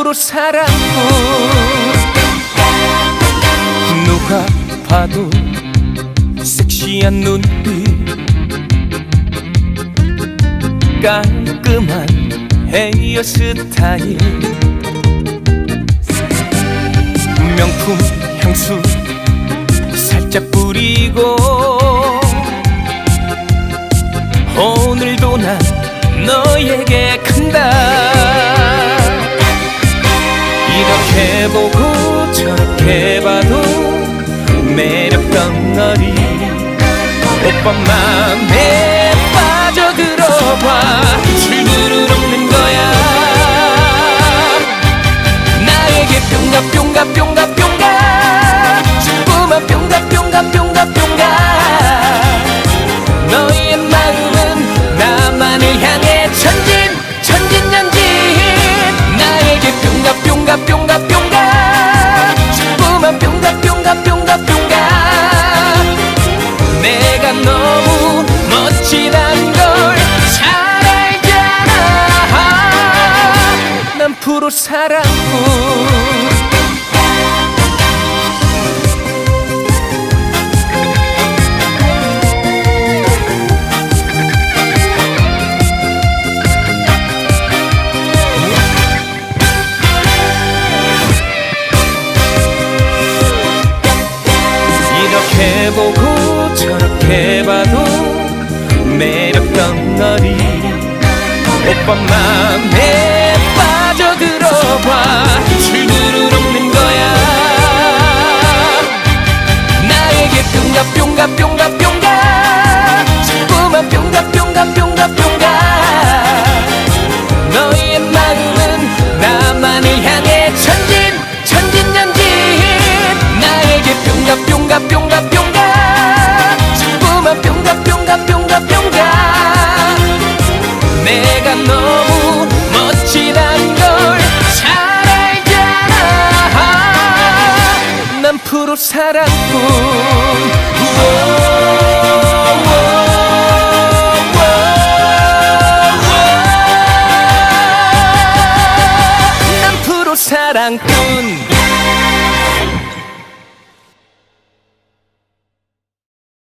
프로 사랑꾼 누가 봐도 섹시한 눈빛 깔끔한 헤어스타일. 명품 향수 살짝 뿌리고 오늘도 난 너에게 간다 이렇게 보고 저렇게 봐도 매력 덩어리 오빠 맘에 빠져들어봐. 출구를 없는 거야. 나에게 뿅가 뿅가 뿅가 뿅가 뿅가 뿅가 조그만 뿅가 뿅가 뿅가 뿅가. 내가 너무 멋지단 걸잘 알잖아. 난 프로 사랑꾼 보고 저렇게 봐도 매력 덩어리 오빠 맘에 빠져들어봐. 출구를 없는 프로 사랑꾼